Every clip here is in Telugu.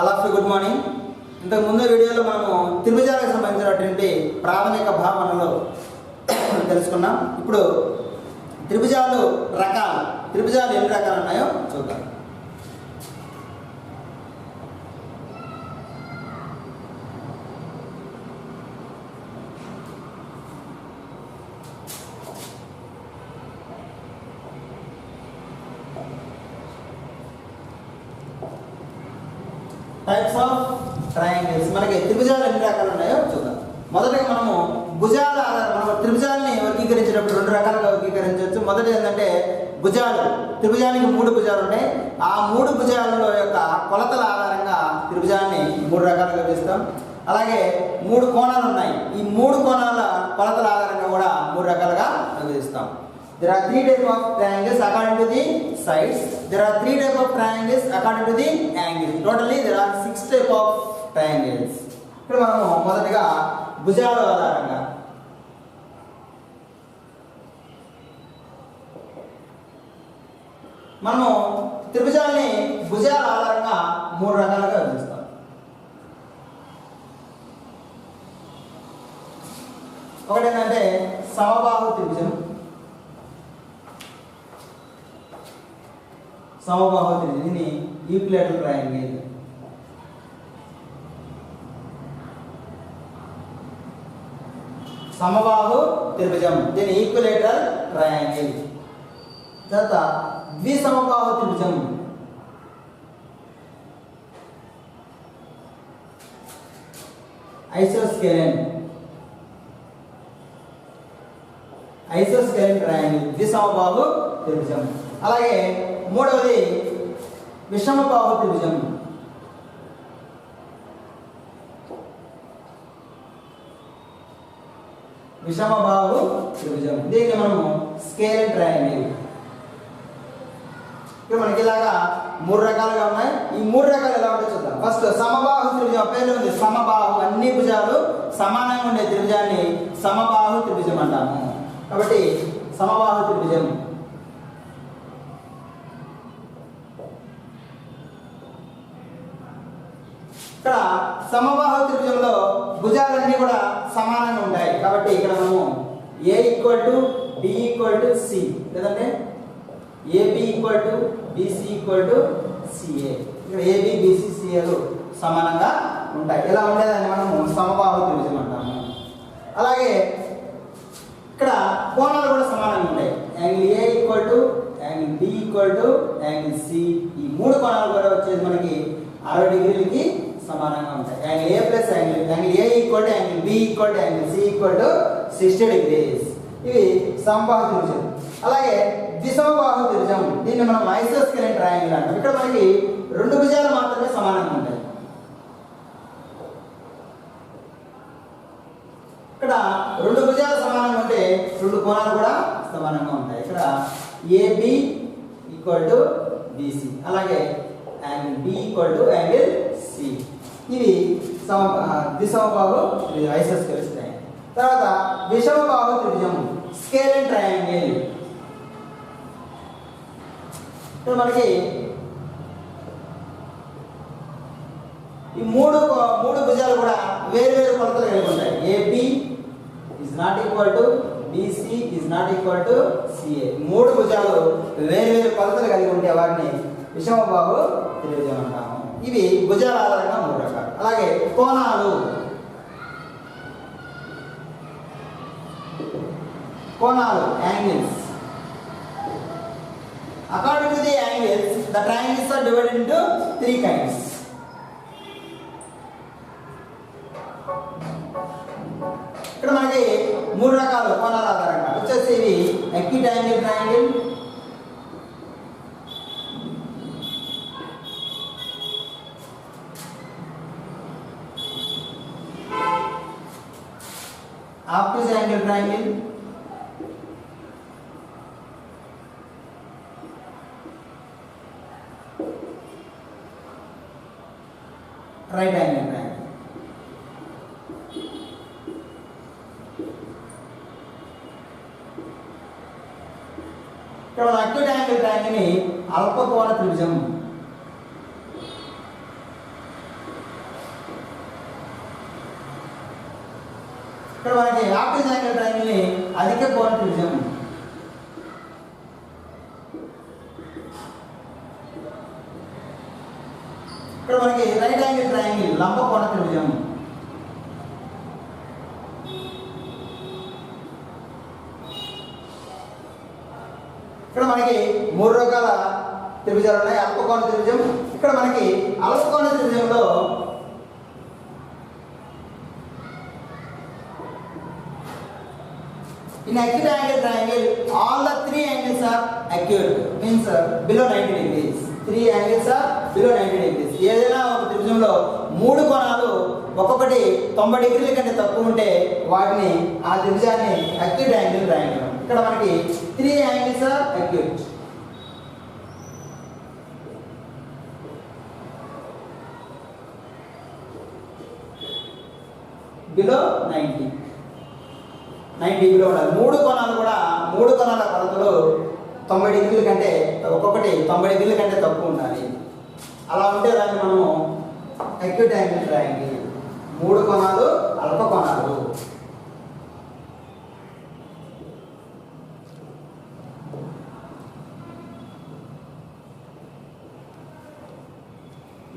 ఆల్ ఆఫ్ గుడ్ మార్నింగ్ ఇంతకు ముందు వీడియోలో మనము త్రిభుజాలకు సంబంధించినటువంటి ప్రాథమిక భావనలు తెలుసుకున్నాం. ఇప్పుడు త్రిభుజాలు రకాలు త్రిభుజాలు ఎన్ని రకాలు ఉన్నాయో చూద్దాం. టైప్స్ ఆఫ్ ట్రయాంగిల్స్ మనకి త్రిభుజాలు ఎన్ని రకాలు ఉన్నాయో చూద్దాం. మొదటగా మనము భుజాల ఆధార- మనం త్రిభుజాలని వర్గీకరించినప్పుడు రెండు రకాలుగా వర్గీకరించవచ్చు. మొదటి ఏంటంటే భుజాలు. త్రిభుజానికి మూడు భుజాలు ఉన్నాయి. ఆ మూడు భుజాల యొక్క కొలతల ఆధారంగా త్రిభుజాన్ని మూడు రకాలుగా విభజిస్తాం అలాగే మూడు కోణాలు ఉన్నాయి. ఈ మూడు కోణాల కొలతల ఆధారంగా కూడా మూడు రకాలుగా విభజిస్తాం. There are three type of triangles according to the sides. There are three type of triangles according to the angles. Totally there are six type of triangles ఇక్కడ మనము మొదటిగా భుజాల ఆధారంగా. మనము త్రిభుజాలని భుజాల ఆధారంగా మూడు రకాలుగా విభజిస్తాం. ఒకటి ఏంటంటే సమబాహు త్రిభుజం. సమబాహు త్రిభుజం దీన్ని ఈక్విలేటర్ ట్రయాంగిల్ సమబాహు త్రిభుజం. దీని ఈక్విలేటర్ ట్రయాంగిల్. తర్వాత ద్విసమబాహు త్రిభుజం. ఐసోస్కెలెన్. ఐసోస్కెలెన్ ట్రయాంగిల్ ద్విసమబాహు త్రిభుజం. అలాగే మూడవది విషమబాహు త్రిభుజం. విషమబాహు త్రిభుజం. దీన్ని మనము స్కేల్ ట్రయాంగిల్. ఇప్పుడు మనకి ఇలాగా మూడు రకాలుగా ఉన్నాయి. ఈ మూడు రకాలు ఎలా ఉంటాయి చూద్దాం. ఫస్ట్ సమబాహు త్రిభుజం. పేరు ఉంది. సమబాహు అన్ని భుజాలు సమానంగా ఉండే త్రిభుజాన్ని సమబాహు త్రిభుజం అంటాము. కాబట్టి సమబాహు త్రిభుజం. ఇక్కడ సమబాహు త్రిభుజంలో భుజాలన్నీ కూడా సమానంగా ఉంటాయి. కాబట్టి ఇక్కడ మనము A equal to B equal to C లేదంటే AB equal to BC equal to CA ఇక్కడ ఏబి బీసీ సిఏలు సమానంగా ఉంటాయి. ఇలా ఉండేదాన్ని మనము సమబాహు త్రిభుజం అంటాము. అలాగే ఇక్కడ కోణాలు కూడా సమానంగా ఉంటాయి. Angle A equal to angle B equal to angle C ఈ మూడు కోణాలు కూడా వచ్చేది మనకి అరవై డిగ్రీలకి సమానంగా ఉంటాయి. Angle A plus angle angle A equal to angle B equal to angle C equal to sixty degrees ఇవి సంబాహ త్రిభుజం. అలాగే ద్విసమబాహు త్రిభుజం. దీన్ని మనం ఐసోస్కెలెన్ ట్రయాంగిల్ అంటాం. ఇక్కడ మనకి రెండు భుజాలు మాత్రమే సమానంగా ఉంటాయి. ఇక్కడ రెండు భుజాలు సమానంగా ఉంటే రెండు కోణాలు కూడా సమానంగా ఉంటాయి. ఇక్కడ ఏబి ఈక్వల్ టు బీసీ అలాగే angle B equal to angle C ఇవి సమ ద్విసమబాహు ఐసోస్కెలెన్ ట్రయాంగిల్ తర్వాత విషమబాహు త్రిభుజం స్కేల్ ట్రయాంగిల్. ఇప్పుడు మనకి ఈ మూడు మూడు భుజాలు కూడా వేరు వేరు కొలతలు కలిగి ఉంటాయి. AB is not equal to BC is not equal to CA మూడు భుజాలు వేరు వేరు కొలతలు కలిగి ఉంటే వాటిని విషమబాబు త్రిభుజం అంటాం. ఇవి భుజాల ఆధారంగా మూడు రకాలు. అలాగే కోణాలు. కోణాలు angles according to the angles the triangles are divided into three kinds ఇక్కడ మనకి మూడు రకాలు కోణాల ఆధారంగా వచ్చేసి ఇవి acute angle triangle obtuse angle triangle right angle triangle ఇక్కడ మన అక్యూట్ యాంగిల్ ట్రయాంగిల్ని అల్పకోణ త్రిభుజం మనకి ఆప్టిజ్ యాంగిల్ ట్రయాంగిల్ అధిక కోణ ఇక్కడ మనకి రైట్ యాంగిల్ ట్రయాంగిల్ లంబ కోణ త్రిభుజం. ఇక్కడ మనకి మూడు రకాల త్రిభుజాలు ఉన్నాయి. అల్పకోణ త్రిభుజం. ఇక్కడ మనకి అల్పకోణ త్రిభుజంలో In acute angle triangle, all the three angles are acute, means uh, below 90 degrees. Three angles are below 90 degrees. ఏదైనా ఒక త్రిభుజంలో మూడు కోణాలు ఒక్కొక్కటి తొంభై డిగ్రీల కంటే తక్కువ ఉంటే వాటిని ఆ త్రిభుజాన్ని అక్యూట్ యాంగిల్ ట్రయాంగిల్ ఇక్కడ మనకి three angles are acute below ninety nine డిగ్రీలో ఉండాలి మూడు కోణాలు కూడా మూడు కోణాల కొలతలు తొంభై డిగ్రీల కంటే ఒక్కొక్కటి తొంభై డిగ్రీల కంటే తక్కువ ఉండాలి. అలా ఉంటే దాన్ని మనము అక్యూట్ యాంగిల్ ట్రయాంగిల్ మూడు కోణాలు అల్ప కోణాలు.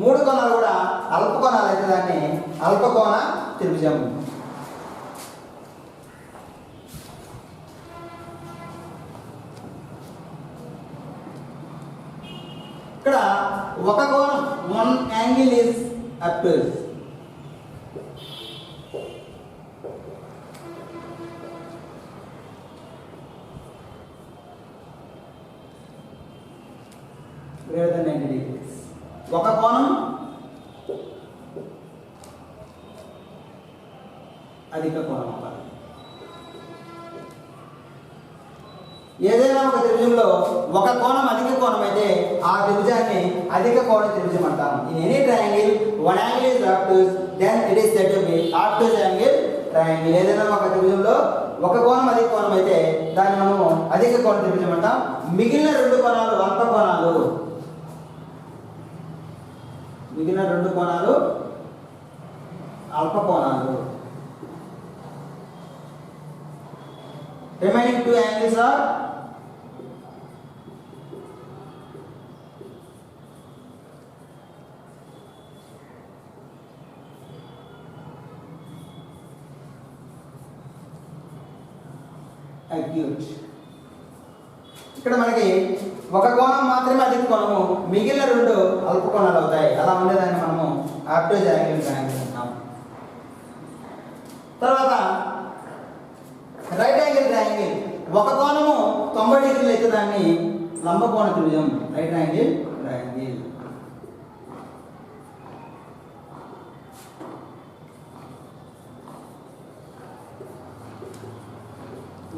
మూడు కోణాలు కూడా అల్ప కోణాలు అయితే దాన్ని అల్పకోణ త్రిభుజం. Obtuse greater than ninety degrees ఒక కోణం అధిక కోణం అవ్వాలి ఏదైనా ఒక త్రిభుజంలో ఒక కోణం అధిక కోణం అయితే ఆ త్రిభుజాన్ని అధిక కోణ త్రిభుజం అంటాము in any triangle one angle is obtuse then it is said to be obtuse angle triangle ఏదైనా ఒక త్రిభుజంలో ఒక కోణం అధిక కోణం అయితే దాన్ని మనము అధిక కోణ త్రిభుజం అంటాం. మిగిలిన రెండు కోణాలు వంత కోణాలు. మిగిలిన రెండు కోణాలు అల్ప కోణాలు. Remaining two angles are acute ఇక్కడ మనకి ఒక కోణం మాత్రమే అధిక కోణము మిగిలిన రెండు అల్ప కోణాలు అవుతాయి. అలా ఉండేదాన్ని మనము ఆప్టోజ్ యాంగిల్ డ్రాయింగ్ తర్వాత రైట్ యాంగిల్ ట్రయాంగిల్ ఒక కోణము తొంభై డిగ్రీలు అయితే దాన్ని లంబ కోణ త్రిభుజం right angle triangle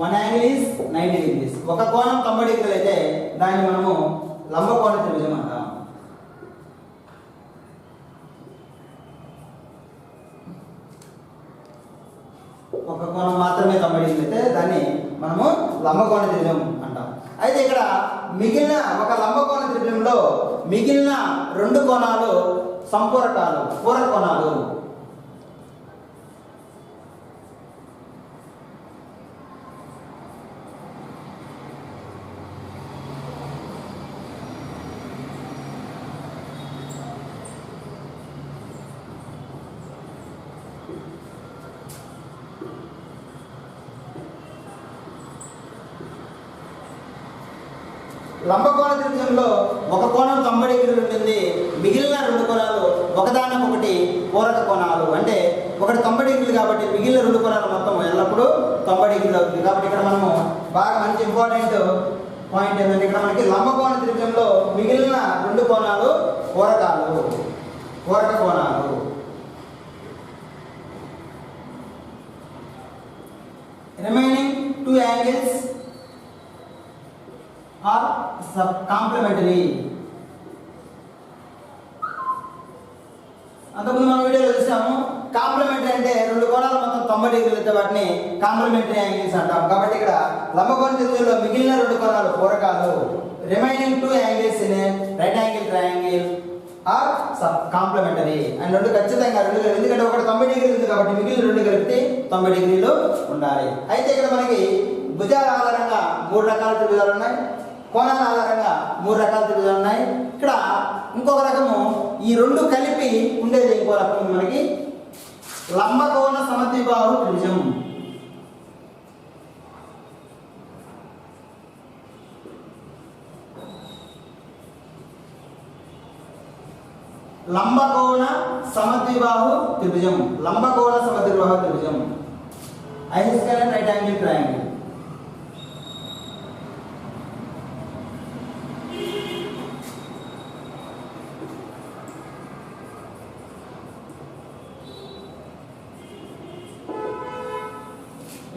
one angle is ninety degrees ఒక కోణం తొంభై డిగ్రీలు అయితే దాన్ని మనము లంబ కోణ త్రిభుజం అంటాం. ఒక కోణం మాత్రమే తొంభై డిగ్రీలు అయితే దాన్ని మనము లంబకోణ త్రిభుజం అంటాం. అయితే ఇక్కడ మిగిలిన ఒక లంబకోణ త్రిభుజంలో మిగిలిన రెండు కోణాలు సంపూరకాలు పూరకోణాలు కోణాలు లంబకోణ త్రిభుజంలో ఒక కోణం తొంభై డిగ్రీలు ఉంటుంది. మిగిలిన రెండు కోణాలు ఒకదానికొకటి పూరక కోణాలు. అంటే ఒకటి తొంభై డిగ్రీలు కాబట్టి మిగిలిన రెండు కోణాలు మొత్తం ఎల్లప్పుడూ తొంభై డిగ్రీలు అవుతుంది. కాబట్టి ఇక్కడ మనము బాగా మంచి ఇంపార్టెంట్ పాయింట్ ఏంటంటే ఇక్కడ మనకి లంబకోణ త్రిభుజంలో మిగిలిన రెండు కోణాలు పూరకాలు. పూరక కోణాలు. Remaining two angles are complementary అంతకుముందు మనం వీడియోలో చూసాము కాంప్లిమెంటరీ అంటే రెండు కోణాల మొత్తం తొంభై డిగ్రీలు అయితే వాటిని కాంప్లిమెంటరీ యాంగిల్స్ అంటాం. కాబట్టి ఇక్కడ లంబకోణ త్రిభుజంలో మిగిలిన రెండు కోణాలు పూరకాలు. Remaining two angles in right angle triangle are complementary and రెండు ఖచ్చితంగా రెండు ఎందుకంటే ఒకటి తొంభై డిగ్రీలు ఉంది కాబట్టి మిగిలిన రెండు కలిపితే తొంభై డిగ్రీలు ఉండాలి. అయితే ఇక్కడ మనకి భుజాల ఆధారంగా మూడు రకాల త్రిభుజాలు ఉన్నాయి. కోణాల ఆధారంగా మూడు రకాల త్రిభుజాలు ఉన్నాయి. ఇక్కడ ఇంకొక రకము ఈ రెండు కలిపి ఉండేది ఇంకో రకం మనకి లంబకోణ సమద్విబాహు త్రిభుజం. లంబకోణ సమద్విబాహు త్రిభుజం. లంబకోణ సమద్విబాహు త్రిభుజం. ఐసోస్కేల్ అండ్ రైట్ యాంగిల్ ట్రయాంగిల్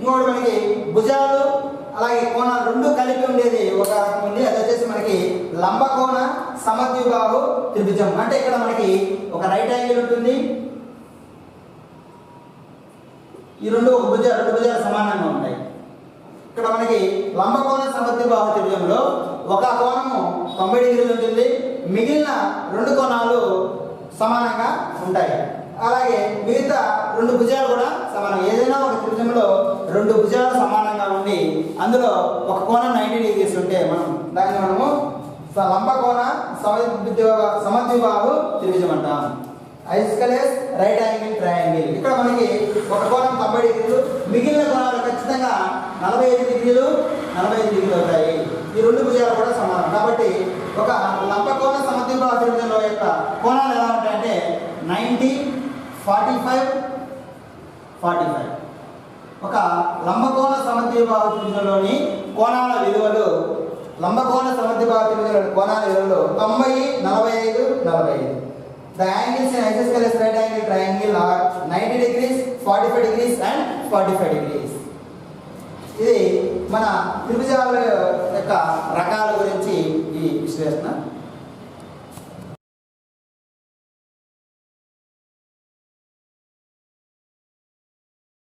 ఇంకోటి మనకి భుజాలు అలాగే కోణాలు రెండు కలిపి ఉండేది ఒక రకం ఉంది. అది వచ్చేసి మనకి లంబకోణ సమద్విభావు త్రిభుజం. అంటే ఇక్కడ మనకి ఒక రైట్ యాంగిల్ ఉంటుంది. ఈ రెండు ఒక భుజ రెండు భుజాలు సమానంగా ఉంటాయి. ఇక్కడ మనకి లంబకోణ సమద్విభావ త్రిభుజంలో ఒక కోణము తొంభై డిగ్రీలు ఉంటుంది. మిగిలిన రెండు కోణాలు సమానంగా ఉంటాయి. అలాగే మిగతా రెండు భుజాలు కూడా సమానం. ఏదైనా ఒక త్రిభుజంలో రెండు భుజాలు సమానంగా ఉండి అందులో ఒక కోణం నైంటీ డిగ్రీస్ ఉంటే మనం దాన్ని మనము లంబకోణ సమద్విబాహు సమద్విబాహు త్రిభుజం అంటాం. ఐస్కలేస్ రైట్ యాంగిల్ ట్రయాంగిల్ ఇక్కడ మనకి ఒక కోణం తొంభై డిగ్రీలు మిగిలిన కోణాలు ఖచ్చితంగా నలభై ఐదు డిగ్రీలు నలభై ఐదు డిగ్రీలు అవుతాయి. ఈ రెండు భుజాలు కూడా సమానం. కాబట్టి ఒక లంబకోణ సమద్విబాహు త్రిభుజంలో యొక్క కోణాలు ఎలా ఉంటాయంటే ninety forty five? Forty five. ఒక లంబకోణ సమద్విభావ త్రిభుజంలోని కోణాల విలువలు లంబకోణ సమద్విభావ త్రిభుజంలోని కోణాల విలువలు తొంభై నలభై ఐదు నలభై ఐదు. The angles in isosceles right angle triangle are ninety degrees forty five degrees and forty five degrees ఇది మన త్రిభుజాల యొక్క రకాల గురించి ఈ విశ్లేషణ.